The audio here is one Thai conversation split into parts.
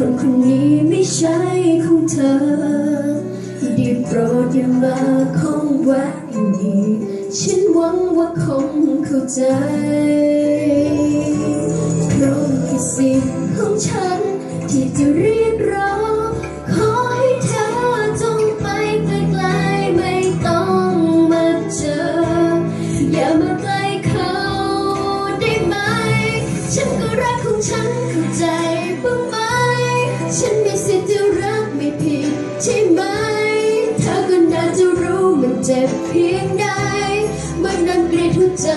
คนคนนี้ไม่ใช่ของเธอดีโปรดอย่ามาคงแวะอย่างนี้ฉันหวังว่าคงเข้าใจเพราะคือสิ่งของฉันที่จะเรียกร้อง็บเพียงใดเมื่อนั้นเกลียดหัวใจ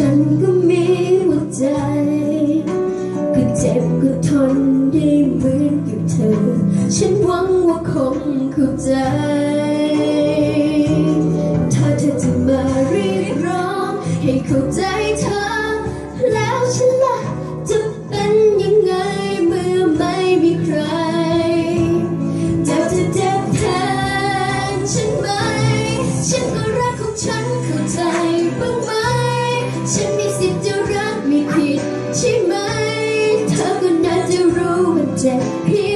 ฉันก็มีหัวใจ ก็เจ็บก็ทนได้เหมือนกับเธอ ฉันหวังว่าคงเข้าใจ ถ้าเธอจะมาเรียกร้อง ให้เข้าใจเธอ แล้วฉันล่ะจะเป็นยังไงเมื่อไม่มีใครเจ็บจะเจ็บแทนฉันไหม day.